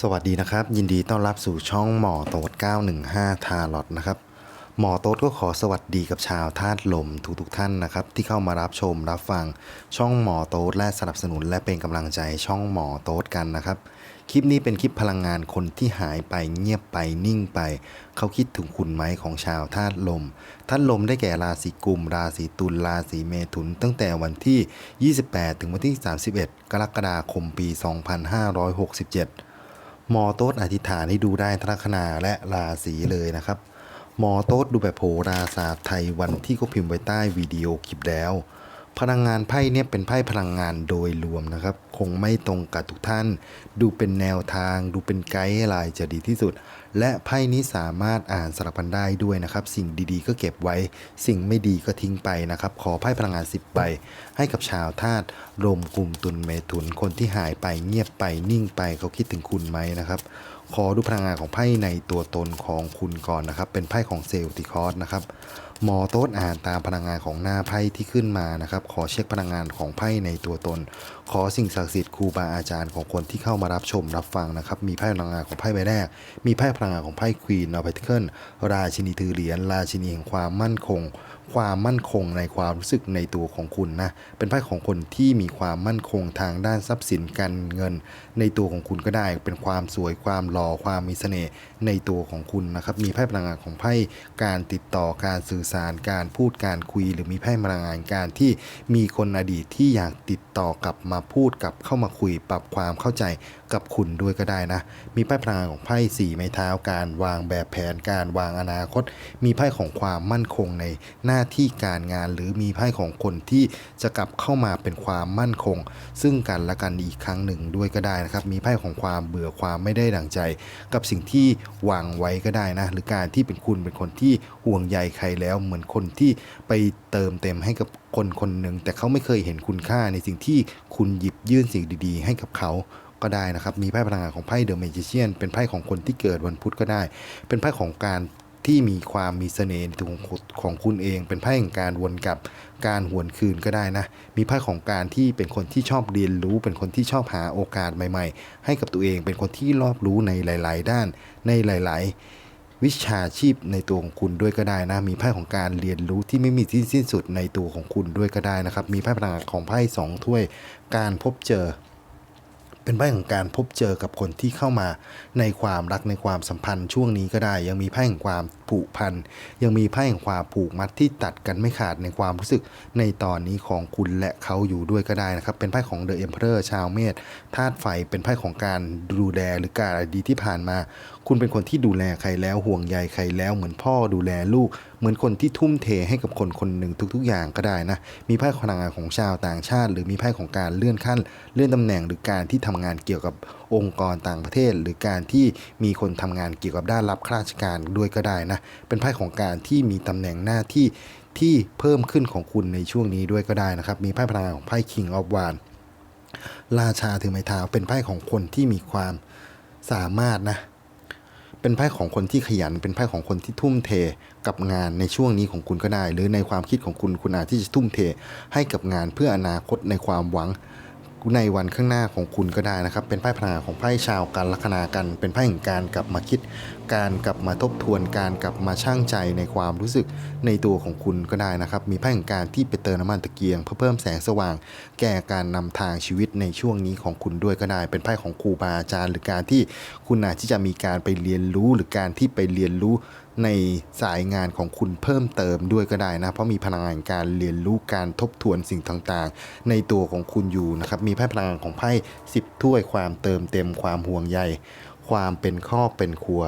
สวัสดีนะครับ ยินดีต้อนรับสู่ช่องหมอโต๊ด915 ทาร์ลอตนะครับ หมอโต๊ดก็ขอสวัสดีกับชาวธาตุลมทุกๆท่านนะครับ ที่เข้ามารับชมรับฟังช่องหมอโต๊ดและสนับสนุนและเป็นกำลังใจช่องหมอโต๊ดกันนะครับ คลิปนี้เป็นคลิปพลังงานคนที่หายไปเงียบไปนิ่งไป เขาคิดถึงคุณไหมของชาวธาตุลมธาตุลมได้แก่ราศีกุม ราศีตุลราศีเมถุน ตั้งแต่วันที่ 28 ถึงวันที่ 31 กรกฎาคมปี 2567ห มอโต๊ดอธิษฐานให้ดูได้ทั้งคนาและราศีเลยนะครับ มอโต๊ดดูแบบโหราศาสตร์ไทยวันที่เขาพิมพ์ไว้ใต้วิดีโอคลิปแล้ว พลังงานไพ่เนี่ยเป็นไพ่พลังงานโดยรวมนะครับ คงไม่ตรงกับทุกท่าน ดูเป็นแนวทาง ดูเป็นไกด์ไลน์จะดีที่สุด และไพ่นี้สามารถอ่านสลับกันได้ด้วยนะครับ สิ่งดีๆ ก็เก็บไว้ สิ่งไม่ดีก็ทิ้งไปนะครับ ขอไพ่พลังงาน 10ใบให้กับชาวธาตุลมกลุ่มตุลเมถุนคนที่หายไปเงียบไปนิ่งไปเขาคิดถึงคุณไหมนะครับขอดูพลังงานของไพ่ในตัวตนของคุณก่อนนะครับ เป็นไพ่ของเซลติคอสนะครับ หมอโต๊ดอ่านตามพลังงานของหน้าไพ่ที่ขึ้นมานะครับ ขอเช็คพลังงานของไพ่ในตัวตน ขอสิ่งศักดิ์สิทธิ์ครูบาอาจารย์ของคนที่เข้ามารับชมรับฟังนะครับ มีไพ่พลังงานของไพ่ใบแรก มีไพ่พลังงานของไพ่ควีนออฟเพทิเคิลราชินีถือเหรียญราชินีแห่งความมั่นคง ความมั่นคงในความรู้สึกในตัวของคุณนะ เป็นไพ่ของคนที่มีความมั่นคงทางด้านทรัพย์สินการเงิน ในตัวของคุณก็ได้ เป็นความสวยความหล่อความมีเสน่ห์ในตัวของคุณนะครับ มีไพ่พลังงานของไพ่การติดต่อการสื่อสารการพูดการคุย หรือมีไพ่พลังงานการที่มีคนอดีตที่อยากติดต่อกลับมาพูดกับเข้ามาคุยปรับความเข้าใจ กับคุณด้วยก็ได้นะ มีไพ่พลังงานของไพ่สี่ไม้เท้าการวางแบบแผนการวางอนาคต มีไพ่ของความมั่นคงในหน้าที่การงาน หรือมีไพ่ของคนที่จะกลับเข้ามาเป็นความมั่นคง ซึ่งกันและกันอีกครั้งหนึ่งด้วยก็ได้นะครับ มีไพ่ของความเบื่อความไม่ได้ดังใจ กับสิ่งที่วางไว้ก็ได้นะ หรือการที่เป็นคุณเป็นคนที่ห่วงใยใครแล้ว เหมือนคนที่ไปเติมเต็มให้กับคนคนหนึ่งแต่เขาไม่เคยเห็นคุณค่าในสิ่งที่คุณหยิบยื่นสิ่งดี ๆ ให้กับเขา ก็ได้นะครับ มีไพ่พลังงานของไพ่เดอะเมจิเชียนเป็นไพ่ของคนที่เกิดวันพุธก็ได้ เป็นไพ่ของการที่มีความมีเสน่ห์ในตัวของคุณเอง เป็นไพ่แห่งการวนกลับการหวนคืนก็ได้นะ มีไพ่ของการที่เป็นคนที่ชอบเรียนรู้ เป็นคนที่ชอบหาโอกาสใหม่ ๆ ให้กับตัวเอง เป็นคนที่รอบรู้ในหลาย ๆ ด้าน ในหลาย ๆ วิชาชีพในตัวของคุณด้วยก็ได้นะ มีไพ่ของการเรียนรู้ที่ไม่มีที่สิ้นสุดในตัวของคุณด้วยก็ได้นะครับ มีไพ่พลังงานของไพ่สองถ้วย การพบเจอ เป็นไพ่ของการพบเจอกับคนที่เข้ามาในความรักในความสัมพันธ์ช่วงนี้ก็ได้ ยังมีไพ่แห่งความผูกพันยังมีไพ่แห่งความผูกมัดที่ตัดกันไม่ขาดในความรู้สึกในตอนนี้ของคุณและเขาอยู่ด้วยก็ได้นะครับ เป็นไพ่ของเดอะเอ็มเพอร์ชาวเมธธาตุไฟเป็นไพ่ของการดูแลหรือการอดีตที่ผ่านมาคุณเป็นคนที่ดูแลใครแล้วห่วงใยใครแล้ว เหมือนพ่อดูแลลูก เหมือนคนที่ทุ่มเทให้กับคนคนหนึ่งทุก ๆ อย่างก็ได้นะ มีไพ่พลังงานของชาวต่างชาติ หรือมีไพ่ของการเลื่อนขั้น เลื่อนตำแหน่งหรือการที่ทำงานเกี่ยวกับองค์กรต่างประเทศ หรือการที่มีคนทำงานเกี่ยวกับด้านรับข้าราชการด้วยก็ได้นะ เป็นไพ่ของการที่มีตำแหน่งหน้าที่ที่เพิ่มขึ้นของคุณในช่วงนี้ด้วยก็ได้นะครับ มีไพ่พลังงานของไพ่ King of w a n ราชาถือไม้เท้าเป็นไพ่ของคนที่มีความสามารถนะ เป็นไพ่ของคนที่ขยัน เป็นไพ่ของคนที่ทุ่มเทกับงานในช่วงนี้ของคุณก็ได้ หรือในความคิดของคุณคุณอาจที่จะทุ่มเทให้กับงานเพื่ออนาคตในความหวังในวันข้างหน้าของคุณก็ได้นะครับ เป็นไพ่พลังงาของไพ่ชาวกันลัคนากัน เป็นไพ่แห่งการกลับมาคิด การกลับมาทบทวนการกลับมาช่างใจในความรู้สึกในตัวของคุณก็ได้นะครับ มีไพ่แห่งการที่ไปเติมน้ำมันตะเกียงเพื่อเพิ่มแสงสว่าง แก่การนำทางชีวิตในช่วงนี้ของคุณด้วยก็ได้ เป็นไพ่ของครูบาอาจารย์ หรือการที่คุณอาจที่จะมีการไปเรียนรู้หรือการที่ไปเรียนรู้ในสายงานของคุณเพิ่มเติมด้วยก็ได้นะ เพราะมีพลังงานการเรียนรู้การทบทวนสิ่งต่างๆ ในตัวของคุณอยู่นะครับ มีไพ่พลังงานของไพ่สิบถ้วยความเติมเต็มความห่วงใยความเป็นครอบเป็นครัว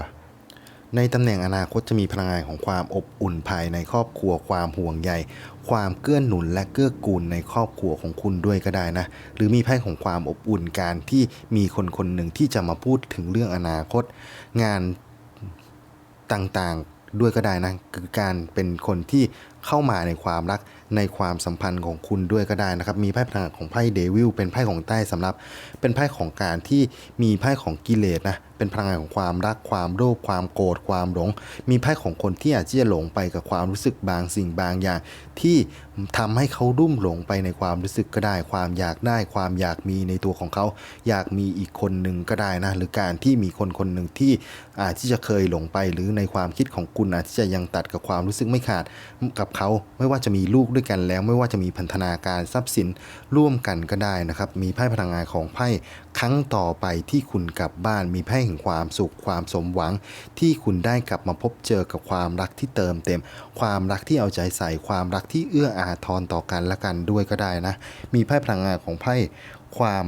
ในตำแหน่งอนาคตจะมีพลังงานของความอบอุ่นภายในครอบครัวความห่วงใย ความเกื้อหนุนและเกื้อกูลในครอบครัวของคุณด้วยก็ได้นะ หรือมีไพ่ของความอบอุ่นการที่มีคนคนหนึ่งที่จะมาพูดถึงเรื่องอนาคต งานต่างๆด้วยก็ได้นะคือการเป็นคนที่ เข้ามาในความรักในความสัมพันธ์ของคุณด้วยก็ได้นะครับ มีไพ่พลังของไพ่เดวิลเป็นไพ่ของใต้สำหรับ เป็นไพ่ของการที่มีไพ่ของกิเลสนะเป็นพลังงานของความรักความโลภความโกรธความหลง มีไพ่ของคนที่อาจจะหลงไปกับความรู้สึกบางสิ่งบางอย่าง ที่ทำให้เขารุ่มหลงไปในความรู้สึกก็ได้ ความอยากได้ความอยากมีในตัวของเขา อยากมีอีกคนหนึ่งก็ได้นะหรือการที่มีคนคนหนึ่งที่อาจที่จะเคยหลงไป หรือในความคิดของคุณอาจจะยังตัดกับความรู้สึกไม่ขาดกับเขาไม่ว่าจะมีลูกด้วยกันแล้ว ไม่ว่าจะมีพันธนาการทรัพย์สินร่วมกันก็ได้นะครับ มีไพ่พลังงานของไพ่ครั้งต่อไปที่คุณกลับบ้าน มีไพ่แห่งความสุขความสมหวัง ที่คุณได้กลับมาพบเจอกับความรักที่เติมเต็ม ความรักที่เอาใจใส่ความรักที่เอื้ออาทรต่อกันและกันด้วยก็ได้นะ มีไพ่พลังงานของไพ่ความ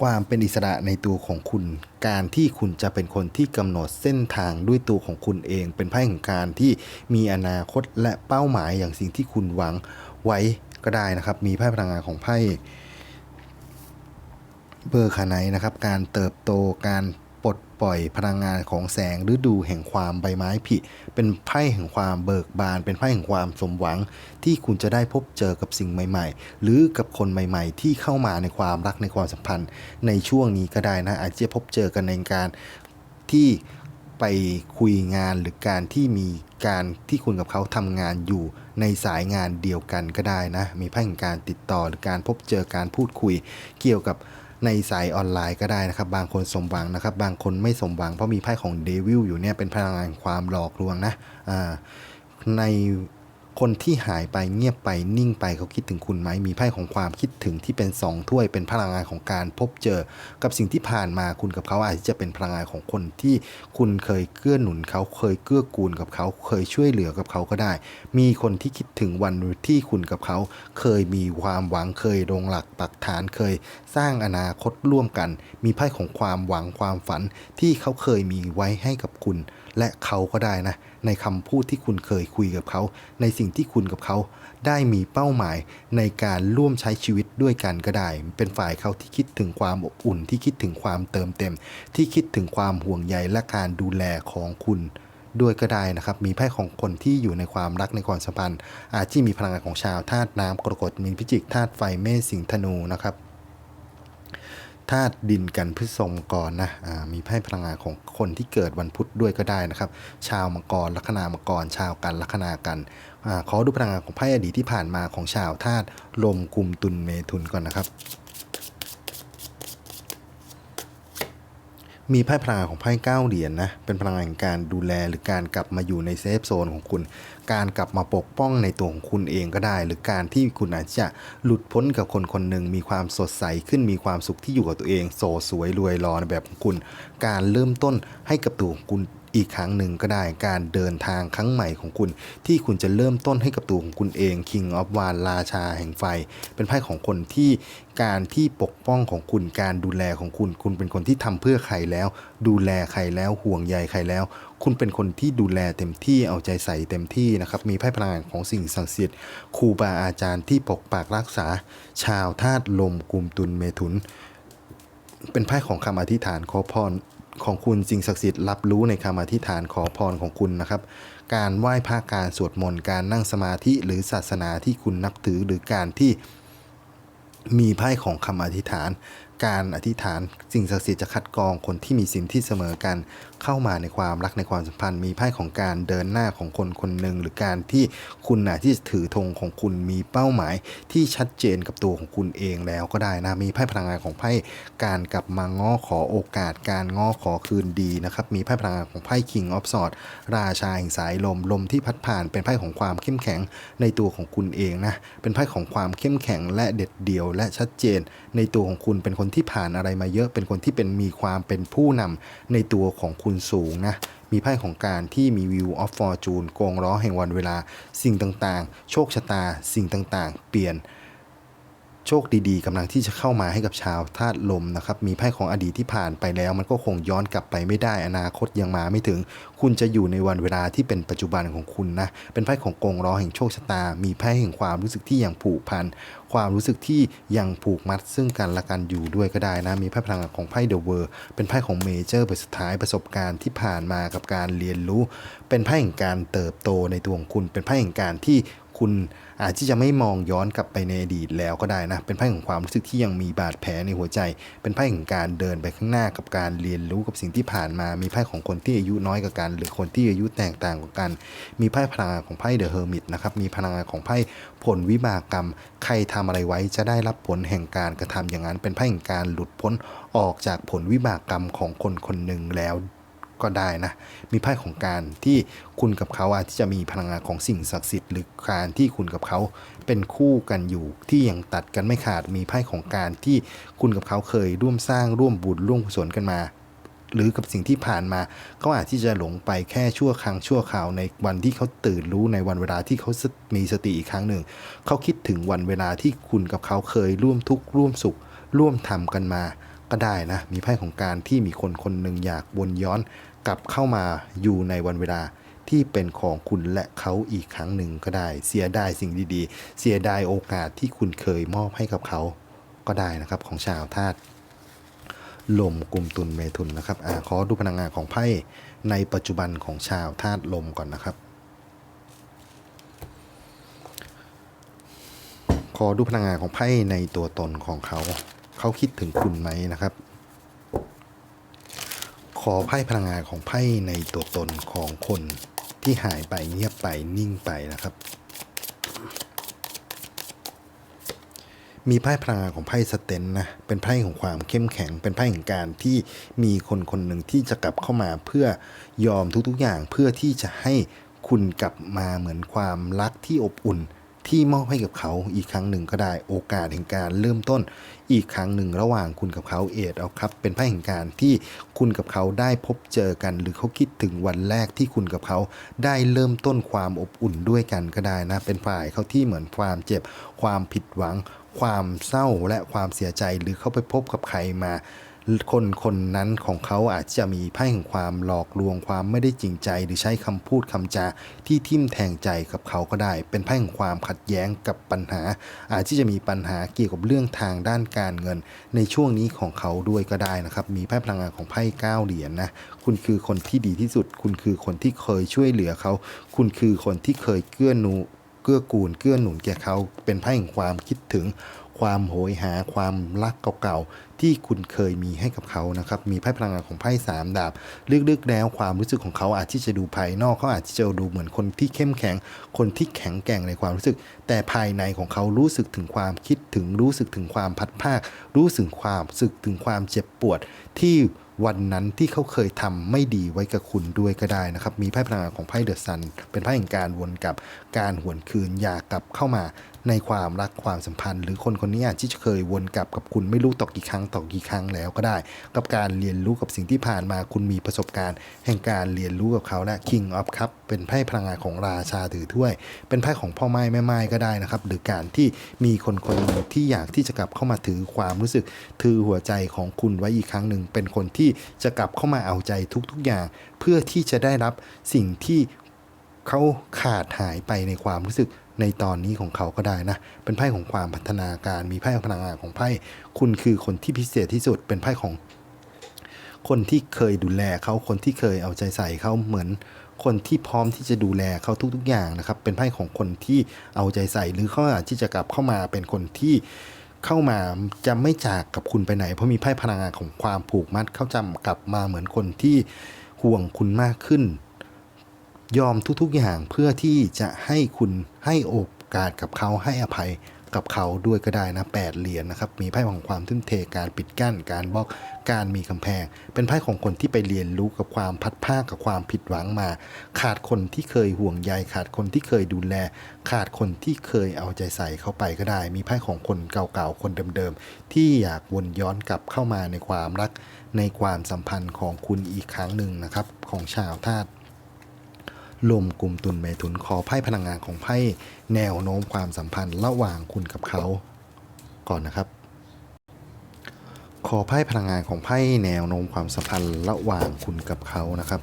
ความเป็นอิสระในตัวของคุณ การที่คุณจะเป็นคนที่กำหนดเส้นทางด้วยตัวของคุณเอง เป็นไพ่แห่งการที่มีอนาคตและเป้าหมายอย่างสิ่งที่คุณหวังไว้ก็ได้นะครับ มีไพ่พลังงานของไพ่เบอร์คาไนนะครับ การเติบโตการ ปลดปล่อยพลังงานของแสงฤดูแห่งความใบไม้ผลิเป็นไพ่แห่งความเบิกบาน เป็นไพ่แห่งความสมหวัง ที่คุณจะได้พบเจอกับสิ่งใหม่ ๆ หรือกับคนใหม่ ๆ ที่เข้ามาในความรักในความสัมพันธ์ ในช่วงนี้ก็ได้นะ อาจจะพบเจอกันในการที่ไปคุยงานหรือการที่มีการที่คุณกับเขาทำงานอยู่ในสายงานเดียวกันก็ได้นะ มีไพ่แห่งการติดต่อหรือการพบเจอการพูดคุยเกี่ยวกับ ในสายออนไลน์ก็ได้นะครับ บางคนสมหวังนะครับ บางคนไม่สมหวังเพราะมีไพ่ของเดวิลอยู่เนี่ยเป็นพลังงานความหลอกลวงนะอ่าใน คนที่หายไปเงียบไปนิ่งไปเขาคิดถึงคุณไหมมีไพ่ของความคิดถึงที่เป็นสองถ้วยเป็นพลังงานของการพบเจอ กับสิ่งที่ผ่านมาคุณกับเขาอาจจะเป็นพลังงานของคนที่คุณเคยเกื้อหนุนเขาเคยเกื้อกูลกับเขาเคยช่วยเหลือกับเขาก็ได้ มีคนที่คิดถึงวันที่คุณกับเขา เคยมีความหวังเคยลงหลักปักฐานเคย สร้างอนาคตร่วมกัน มีไพ่ของความหวังความฝันที่เขาเคยมีไว้ให้กับคุณ และเขาก็ได้นะ ในคำพูดที่คุณเคยคุยกับเขา ในสิ่งที่คุณกับเขา ได้มีเป้าหมายในการร่วมใช้ชีวิตด้วยกันก็ได้ เป็นฝ่ายเขาที่คิดถึงความอบอุ่นที่คิดถึงความเติมเต็ม ที่คิดถึงความห่วงใยและการดูแลของคุณด้วยก็ได้นะครับ มีไพ่ของคนที่อยู่ในความรักในความสัมพันธ์ อาจที่มีพลังงานของชาวธาตุน้ำกรกฎมีนพิจิกธาตุไฟเมษสิงธนูนะครับ ธาตุดินกันพฤษมกรนะมีไพ่พลังงานของคนที่เกิดวันพุธด้วยก็ได้นะครับ ชาวมังกรลัคนามังกร ชาวกันลัคนากันอขอดูพลังงานของไพ่อดีตที่ผ่านมาของชาวธาตุลมกุมตุลเมถุนก่อนนะครับ มีไพ่พลังงานของไพ่เก้าเหรียญนะเป็นพลังงานการดูแลหรือการกลับมาอยู่ในเซฟโซนของคุณ การกลับมาปกป้องในตัวของคุณเองก็ได้ หรือการที่คุณอาจจะหลุดพ้นกับคนคนหนึ่งมีความสดใสขึ้นมีความสุขที่อยู่กับตัวเองโสสวยรวยรอในแบบของคุณ การเริ่มต้นให้กับตัวของคุณ อีกครั้งหนึ่งก็ได้การเดินทางครั้งใหม่ของคุณ ที่คุณจะเริ่มต้นให้กับตัวของคุณเอง King of w a n ราชาแห่งไฟ เป็นไพ่ของคนที่การที่ปกป้องของคุณการดูแลของคุณ คุณเป็นคนที่ทำเพื่อใครแล้ว ดูแลใครแล้วห่วงใยใครแล้ว คุณเป็นคนที่ดูแลเต็มที่เอาใจใส่เต็มที่นะครับมีไพ่พลังงานของสิ่งศักดิ์สิทธิ์ครูบาอาจารย์ที่ปกปักรักษา ชาวธาตุลมกลุ่มตุลเมถุน เป็นไพ่ของคำอธิษฐานขอพร ของคุณสิ่งศักดิ์สิทธิ์รับรู้ในคำอธิษฐานขอพรของคุณนะครับ การไหว้พระการสวดมนต์การนั่งสมาธิหรือศาสนาที่คุณนับถือหรือการที่มีไพ่ของคำอธิษฐาน การอธิษฐานสิ่งศักดิ์สิทธิ์จะคัดกรองคนที่มีสินที่เสมอกันเข้ามาในความรักในความสัมพันธ์ มีไพ่ของการเดินหน้าของคนคนหนึ่งหรือการที่คุณนะที่ถือธงของคุณมีเป้าหมายที่ชัดเจนกับตัวของคุณเองแล้วก็ได้นะ มีไพ่พลังงานของไพ่การกลับมาง้อขอโอกาส การง้อขอคืนดีนะครับมีไพ่พลังงานของไพ่ King of s w o r d ราชาแห่งสายลมลมที่พัดผ่านเป็นไพ่ของความเข้มแข็งในตัวของคุณเองนะเป็นไพ่ของความเข้มแข็งและเด็ดเดี่ยว และชัดเจนในตัวของคุณเป็นคนที่ผ่านอะไรมาเยอะเป็นคนที่เป็นมีความเป็นผู้นำในตัวของคุณสูงนะมีไพ่ของการที่มีวิวออฟฟอร์จูนโกงล้อแห่งวันเวลา สิ่งต่างๆ โชคชะตา สิ่งต่างๆ เปลี่ยน โชคดีๆกำลังที่จะเข้ามาให้กับชาวธาตุลมนะครับ มีไพ่ของอดีตที่ผ่านไปแล้ว มันก็คงย้อนกลับไปไม่ได้ อนาคตยังมาไม่ถึง คุณจะอยู่ในวันเวลาที่เป็นปัจจุบันของคุณนะ เป็นไพ่ของกงล้อแห่งโชคชะตา มีไพ่แห่งความรู้สึกที่ยังผูกพัน ความรู้สึกที่ยังผูกมัด ซึ่งกันและกันอยู่ด้วยก็ได้นะ มีไพ่พลังของไพ่เดอะเวอร์ เป็นไพ่ของเมเจอร์บทสุดท้ายประสบการณ์ที่ผ่านมากับการเรียนรู้ เป็นไพ่แห่งการเติบโตในตัวของคุณ เป็นไพ่แห่งการที่ คุณอาจที่จะไม่มองย้อนกลับไปในอดีตแล้วก็ได้นะ เป็นไพ่ของความรู้สึกที่ยังมีบาดแผลในหัวใจ เป็นไพ่ของการเดินไปข้างหน้ากับการเรียนรู้กับสิ่งที่ผ่านมา มีไพ่ของคนที่อายุน้อยกว่ากัน หรือคนที่อายุแตกต่างกว่ากัน มีไพ่พลังงานของไพ่เดอะเฮอร์มิตนะครับ มีพลังงานของไพ่ผลวิบากกรรม ใครทำอะไรไว้จะได้รับผลแห่งการกระทำอย่างนั้น เป็นไพ่แห่งการหลุดพ้นออกจากผลวิบากกรรมของคนคนหนึ่งแล้ว ก็ได้นะ มีไพ่ของการที่คุณกับเขาอาจที่จะมีพลังงานของสิ่งศักดิ์สิทธิ์หรือการที่คุณกับเขาเป็นคู่กันอยู่ที่ยังตัดกันไม่ขาดมีไพ่ของการที่คุณกับเขาเคยร่วมสร้างร่วมบุญร่วมกุศลกันมา หรือกับสิ่งที่ผ่านมาเขาอาจที่จะหลงไปแค่ชั่วครั้งชั่วคราวในวันที่เขาตื่นรู้ในวันเวลาที่เขามีสติอีกครั้งหนึ่งเขาคิดถึงวันเวลาที่คุณกับเขาเคยร่วมทุกข์ร่วมสุข ร่วมทำกันมา ก็ได้นะ มีไพ่ของการที่มีคนคนหนึ่งอยากวนย้อนกลับเข้ามาอยู่ในวันเวลาที่เป็นของคุณและเขาอีกครั้งหนึ่งก็ได้ เสียดายสิ่งดีๆ เสียดายโอกาสที่คุณเคยมอบให้กับเขาก็ได้นะครับของชาวธาตุลมกลุ่มตุนเมถุนนะครับอาขอดูพลังงานของไพ่ในปัจจุบันของชาวธาตุลมก่อนนะครับ ขอดูพลังงานของไพ่ในตัวตนของเขา เขาคิดถึงคุณไหมนะครับ ขอไพ่พลังงานของไพ่ในตัวตนของคนที่หายไปเงียบไปนิ่งไปนะครับ มีไพ่พลังงานของไพ่สเตนนะเป็นไพ่ของความเข้มแข็ง เป็นไพ่แห่งการที่มีคนคนหนึ่งที่จะกลับเข้ามาเพื่อยอมทุกๆอย่างเพื่อที่จะให้คุณกลับมาเหมือนความรักที่อบอุ่นที่มอบให้กับเขาอีกครั้งหนึ่งก็ได้โอกาสแห่งการเริ่มต้น อีกครั้งหนึ่งระหว่างคุณกับเขาเอดเอาครับ เป็นไพ่แห่งการที่คุณกับเขาได้พบเจอกัน หรือเขาคิดถึงวันแรกที่คุณกับเขาได้เริ่มต้นความอบอุ่นด้วยกันก็ได้นะ เป็นฝ่ายเขาที่เหมือนความเจ็บ ความผิดหวัง ความเศร้าและความเสียใจหรือเขาไปพบกับใครมา คนคนนั้นของเขาอาจจะมีไพ่แห่งความหลอกลวงความไม่ได้จริงใจ หรือใช้คำพูดคำจาที่ทิ่มแทงใจกับเขาก็ได้ เป็นไพ่แห่งความขัดแย้งกับปัญหา อาจที่จะมีปัญหาเกี่ยวกับเรื่องทางด้านการเงิน ในช่วงนี้ของเขาด้วยก็ได้นะครับ มีไพ่พลังงานของไพ่เก้าเหรียญนะคุณคือคนที่ดีที่สุด คุณคือคนที่เคยช่วยเหลือเขา คุณคือคนที่เคยเกื้อหนูเกื้อกูลเกื้อหนุนแก่เขา เป็นไพ่แห่งความคิดถึง ความโหยหาความรักเก่าๆที่คุณเคยมีให้กับเขานะครับมีไพ่พลังงานของไพ่สามดาบลึกๆแล้วความรู้สึกของเขาอาจที่จะดูภายนอกเขาอาจจะดูเหมือนคนที่เข้มแข็ง คนที่แข็งแกร่งในความรู้สึก แต่ภายในของเขารู้สึกถึงความคิดถึงรู้สึกถึงความพัดภาค รู้สึกความสึกถึงความเจ็บปวดที่วันนั้นที่เขาเคยทำไม่ดีไว้กับคุณด้วยก็ได้นะครับ มีไพ่พลังงานของไพ่เดอะซัน เป็นไพ่แห่งการวนกลับการหวนคืนอยากกลับเข้ามา ในความรักความสัมพันธ์ หรือคนคนนี้ที่จะเคยวนกลับกับคุณไม่รู้ต่อกี่ครั้งต่อกี่ครั้งแล้วก็ได้ กับการเรียนรู้กับสิ่งที่ผ่านมาคุณมีประสบการณ์ แห่งการเรียนรู้กับเขาและ King of Cup เป็นไพ่พลังงานของราชาถือถ้วย เป็นไพ่ของพ่อไม้แม่ไม้ก็ได้นะครับ หรือการที่มีคนคนหนึ่งที่อยากที่จะกลับเข้ามาถือความรู้สึก ถือหัวใจของคุณไว้อีกครั้งหนึ่งเป็นคนที่จะกลับเข้ามาเอาใจทุกๆอย่าง เพื่อที่จะได้รับสิ่งที่เขาขาดหายไปในความรู้สึก ในตอนนี้ของเขาก็ได้นะ เป็นไพ่ของความพัฒนาการ มีไพ่พลังงานของไพ่ คุณคือคนที่พิเศษที่สุด เป็นไพ่ของ คนที่เคยดูแลเขาคนที่เคยเอาใจใส่เขาเหมือน คนที่พร้อมที่จะดูแลเขาทุก ๆ อย่างนะครับ เป็นไพ่ของคนที่เอาใจใส่ หรือเขาอาจที่จะกลับเข้ามาเป็นคนที่เข้ามาจะไม่จากกับคุณไปไหน เพราะมีไพ่พลังงานของความผูกมัด เข้าจำกลับมาเหมือนคนที่ห่วงคุณมากขึ้น ยอมทุกๆอย่างเพื่อที่จะให้คุณให้โอกาสกับเขาให้อภัยกับเขาด้วยก็ได้นะแปดเหรียญนะครับ มีไพ่ของความทุ่มเทการปิดกั้น การบล็อกการมีกำแพง เป็นไพ่ของคนที่ไปเรียนรู้กับความพัดภากับความผิดหวังมา ขาดคนที่เคยห่วงใย ขาดคนที่เคยดูแล ขาดคนที่เคยเอาใจใส่เข้าไปก็ได้ มีไพ่ของคนเก่าๆคนเดิมๆที่อยากวนย้อนกลับเข้ามาในความรักในความสัมพันธ์ของคุณอีกครั้งหนึ่งนะครับ ของชาวธาตุ รวมกลุ่มตุนเมถุนขอไพ่พลังงานของไพ่แนวโน้มความสัมพันธ์ระหว่างคุณกับเขา ก่อนนะครับ ขอไพ่พลังงานของไพ่แนวโน้มความสัมพันธ์ระหว่างคุณกับเขานะครับ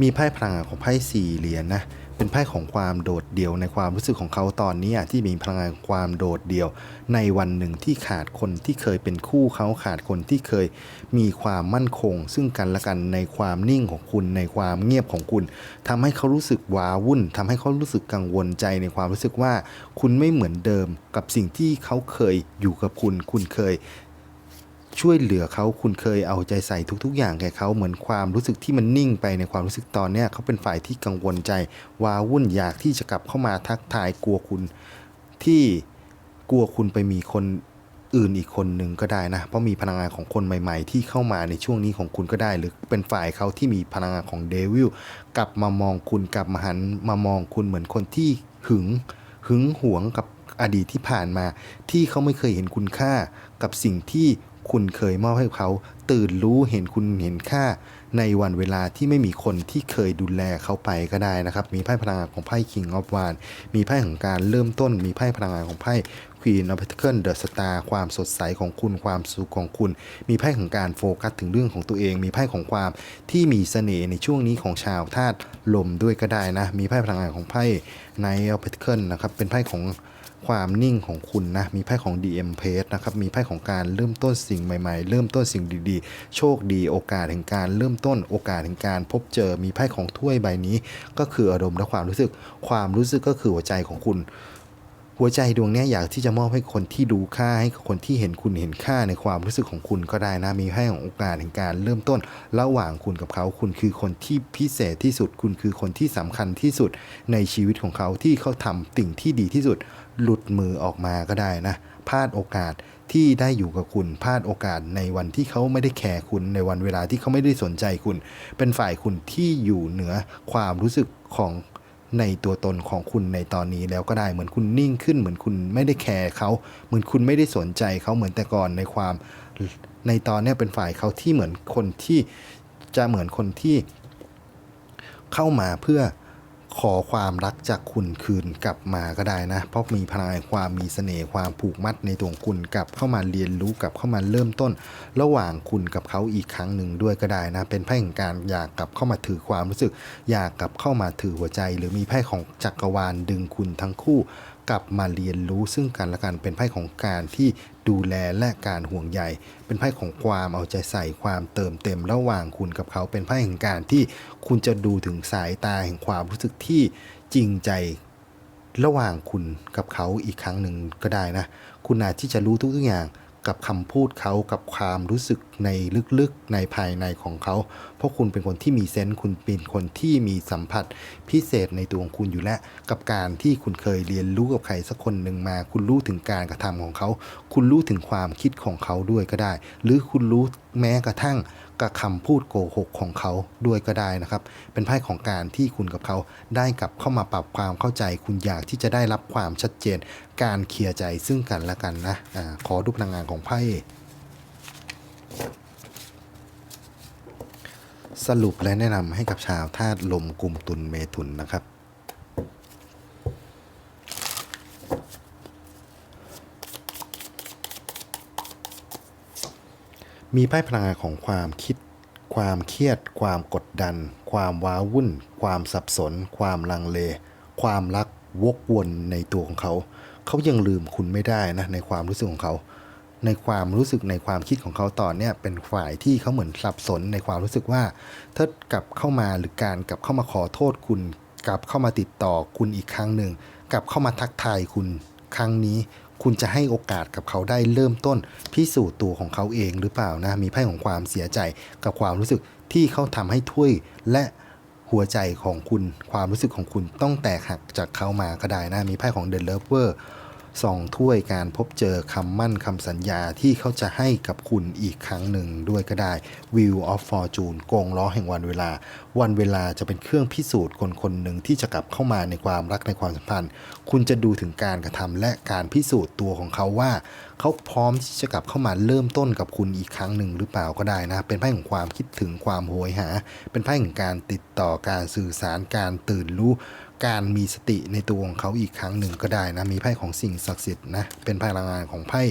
มีไพ่พลังงานของไพ่สี่เหรียญนะ เป็นไพ่ของความโดดเดี่ยวในความรู้สึกของเขาตอนนี้ที่มีพลังงานความโดดเดี่ยว ในวันหนึ่งที่ขาดคนที่เคยเป็นคู่เขาขาดคนที่เคยมีความมั่นคง ซึ่งกันและกันในความนิ่งของคุณ ในความเงียบของคุณทำให้เขารู้สึกว้าวุ่นทำให้เขารู้สึกกังวลใจในความรู้สึกว่า คุณไม่เหมือนเดิมกับสิ่งที่เขาเคยอยู่กับคุณ คุณเคย ช่วยเหลือเขาคุณเคยเอาใจใส่ทุก ๆ อย่างแก่เขาเหมือนความรู้สึกที่มันนิ่งไปในความรู้สึกตอนเนี้ยเขาเป็นฝ่ายที่กังวลใจว้าวุ่นอยากที่จะกลับเข้ามาทักทายกลัวคุณ ที่กลัวคุณไปมีคนอื่นอีกคนหนึ่งก็ได้นะ เพราะมีพลังงานของคนใหม่ๆ ที่เข้ามาในช่วงนี้ของคุณก็ได้ หรือเป็นฝ่ายเขาที่มีพลังงานของเดวิลกลับมามองคุณกลับมาหันมามองคุณเหมือนคนที่หึงหึงหวงกับอดีตที่ผ่านมา ที่เขาไม่เคยเห็นคุณค่ากับสิ่งที่ คุณเคยมอบให้เขา ตื่นรู้เห็นคุณเห็นค่า ในวันเวลาที่ไม่มีคนที่เคยดูแลเขาไปก็ได้นะครับ มีไพ่พลังงานของไพ่ King of w a n d มีไพ่ของการเริ่มต้น มีไพ่พลังงานของไพ่ Queen of Pentacles The Star ความสดใสของคุณความสุขของคุณ มีไพ่ของการโฟกัสถึงเรื่องของตัวเอง มีไพ่ของความที่มีเสน่ห์ในช่วงนี้ของชาวธาตุลมด้วยก็ได้นะ มีไพ่พลังงานของไพ่ Knight of Pentacles นะครับเป็นไพ่ของ ความนิ่งของคุณนะ มีไพ่ของ DM p a g e นะครับ มีไพ่ของการเริ่มต้นสิ่งใหม่ๆ เริ่มต้นสิ่งดีๆ โชคดีโอกาสแห่งการเริ่มต้นโอกาสแห่งการพบเจอ มีไพ่ของถ้วยใบนี้ ก็คืออารมณ์และความรู้สึก ความรู้สึกก็คือหัวใจของคุณ หัวใจดวงเนี้ยอยากที่จะมอบให้คนที่ดูค่าให้คนที่เห็นคุณเห็นค่าในความรู้สึกของคุณก็ได้นะ มีไพ่ของโอกาสแห่งการเริ่มต้น ระหว่างคุณกับเขา คุณคือคนที่พิเศษที่สุด คุณคือคนที่สำคัญที่สุดในชีวิตของเขาที่เขาทำสิ่งที่ดีที่สุด หลุดมือออกมาก็ได้นะพลาดโอกาสที่ได้อยู่กับคุณพลาดโอกาสในวันที่เขาไม่ได้แคร์คุณในวันเวลาที่เขาไม่ได้สนใจคุณ เป็นฝ่ายคุณที่อยู่เหนือความรู้สึกของ ในตัวตนของคุณในตอนนี้แล้วก็ได้เหมือนคุณนิ่งขึ้น เหมือนคุณไม่ได้แคร์เขาเหมือนคุณไม่ได้สนใจเขาเหมือนแต่ก่อนในความในตอนนี้เป็นฝ่ายเขาที่เหมือนคนที่จะเหมือนคนที่เข้ามาเพื่อ ขอความรักจากคุณคืนกลับมาก็ได้นะ เพราะมีพลังแห่งความมีเสน่ห์ความผูกมัดในตัวคุณกลับเข้ามาเรียนรู้กลับเข้ามาเริ่มต้น ระหว่างคุณกับเขาอีกครั้งหนึ่งด้วยก็ได้นะ เป็นไพ่แห่งการอยากกลับเข้ามาถือความรู้สึก อยากกลับเข้ามาถือหัวใจ หรือมีไพ่ของจักรวาลดึงคุณทั้งคู่ กลับมาเรียนรู้ซึ่งกันและกันเป็นไพ่ของการที่ดูแลและการห่วงใยเป็นไพ่ของความเอาใจใส่ความเติมเต็มระหว่างคุณกับเขาเป็นไพ่แห่งการที่คุณจะดูถึงสายตาแห่งความรู้สึกที่จริงใจระหว่างคุณกับเขาอีกครั้งหนึ่งก็ได้นะ คุณอาจที่จะรู้ทุกๆอย่าง กับคำพูดเขากับความรู้สึกในลึกๆในภายในของเขาเพราะคุณเป็นคนที่มีเซนส์คุณเป็นคนที่มีสัมผัสพิเศษในตัวของคุณอยู่แล้ว กับการที่คุณเคยเรียนรู้กับใครสักคนหนึ่งมา คุณรู้ถึงการกระทำของเขา คุณรู้ถึงความคิดของเขาด้วยก็ได้ หรือคุณรู้แม้กระทั่ง กับคำพูดโกหกของเขาด้วยก็ได้นะครับ เป็นไพ่ของการที่คุณกับเขาได้กลับเข้ามาปรับความเข้าใจ คุณอยากที่จะได้รับความชัดเจน การเคลียร์ใจซึ่งกันและกันนะอาขอดูพลังงานของไพ่สรุปและแนะนำให้กับชาวธาตุลมกลุ่มตุลเมถุนนะครับ มีไพ่พลังงานของความคิด ความเครียด ความกดดัน ความว้าวุ่น ความสับสน ความลังเล ความรักวกวนในตัวของเขา เขายังลืมคุณไม่ได้นะในความรู้สึกของเขา ในความรู้สึกในความคิดของเขาตอนเนี้ยเป็นฝ่ายที่เขาเหมือนสับสนในความรู้สึกว่า ถ้ากลับเข้ามาหรือการกลับเข้ามาขอโทษคุณ กลับเข้ามาติดต่อคุณอีกครั้งหนึ่งกลับเข้ามาทักทายคุณครั้งนี้ คุณจะให้โอกาสกับเขาได้เริ่มต้นพิสูจน์ตัวของเขาเองหรือเปล่านะ มีไพ่ของความเสียใจกับความรู้สึกที่เขาทำให้ถ้วยและหัวใจของคุณความรู้สึกของคุณต้องแตกหักจากเขามาก็ได้นะ มีไพ่ของ The Lover สองถ้วยการพบเจอคำมั่นคำสัญญาที่เขาจะให้กับคุณอีกครั้งหนึ่งด้วยก็ได้ Wheel of Fortune โกงล้อแห่งวันเวลา วันเวลาจะเป็นเครื่องพิสูจน์คนคนหนึ่งที่จะกลับเข้ามาในความรักในความสัมพันธ์ คุณจะดูถึงการกระทำและการพิสูจน์ตัวของเขาว่า เขาพร้อมที่จะกลับเข้ามาเริ่มต้นกับคุณอีกครั้งหนึ่งหรือเปล่าก็ได้นะ เป็นไพ่ของความคิดถึงความโหยหา เป็นไพ่ของการติดต่อการสื่อสารการตื่นรู้ การมีสติในตัวของเขาอีกครั้งหนึ่งก็ได้นะ มีไพ่ของสิ่งศักดิ์สิทธิ์นะ เป็นพลังงานของไพ่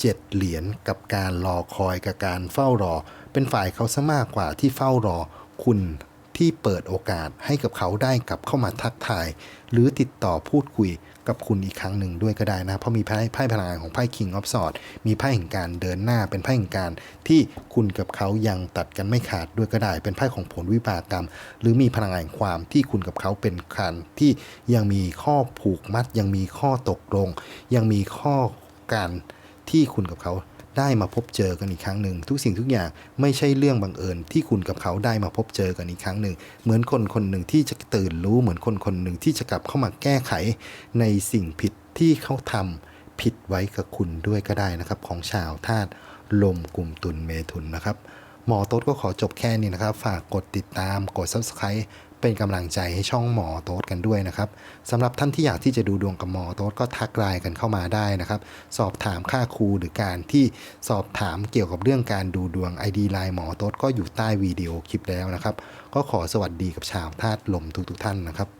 เจ็ดเหรียญกับการรอคอยกับการเฝ้ารอ เป็นฝ่ายเขาซะมากกว่าที่เฝ้ารอคุณ ที่เปิดโอกาสให้กับเขาได้กลับเข้ามาทักทาย หรือติดต่อพูดคุยกับคุณอีกครั้งหนึ่งด้วยก็ได้นะ เพราะมีไพ่ไพ่พลังงานของไพ่ King of Swords มีไพ่แห่งการเดินหน้าเป็นไพ่แห่งการ ที่คุณกับเขายังตัดกันไม่ขาดด้วยก็ได้ เป็นไพ่ของผลวิบากกรรม หรือมีพลังงานความที่คุณกับเขาเป็นคันที่ยังมีข้อผูกมัด ยังมีข้อตกลง ยังมีข้อการที่คุณกับเขา ได้มาพบเจอกันอีกครั้งหนึ่งทุกสิ่งทุกอย่างไม่ใช่เรื่องบังเอิญที่คุณกับเขาได้มาพบเจอกันอีกครั้งหนึ่งเหมือนคนคนหนึ่งที่จะตื่นรู้เหมือนคนคนหนึ่งที่จะกลับเข้ามาแก้ไข ในสิ่งผิดที่เขาทำผิดไว้กับคุณด้วยก็ได้นะครับ ของชาวธาตุลมกลุ่มตุลเมถุนนะครับหมอโต๊ดก็ขอจบแค่นี้นะครับ ฝากกดติดตามกด subscribe เป็นกำลังใจให้ช่องหมอโต๊ดกันด้วยนะครับสำหรับท่านที่อยากที่จะดูดวงกับหมอโต๊ดก็ทักไลน์กันเข้ามาได้นะครับ สอบถามค่าครูหรือการที่สอบถามเกี่ยวกับเรื่องการดูดวง ID ไลน์หมอโต๊ดก็อยู่ใต้วิดีโอคลิปแล้วนะครับ ก็ขอสวัสดีกับชาวธาตุลมทุกๆท่านนะครับ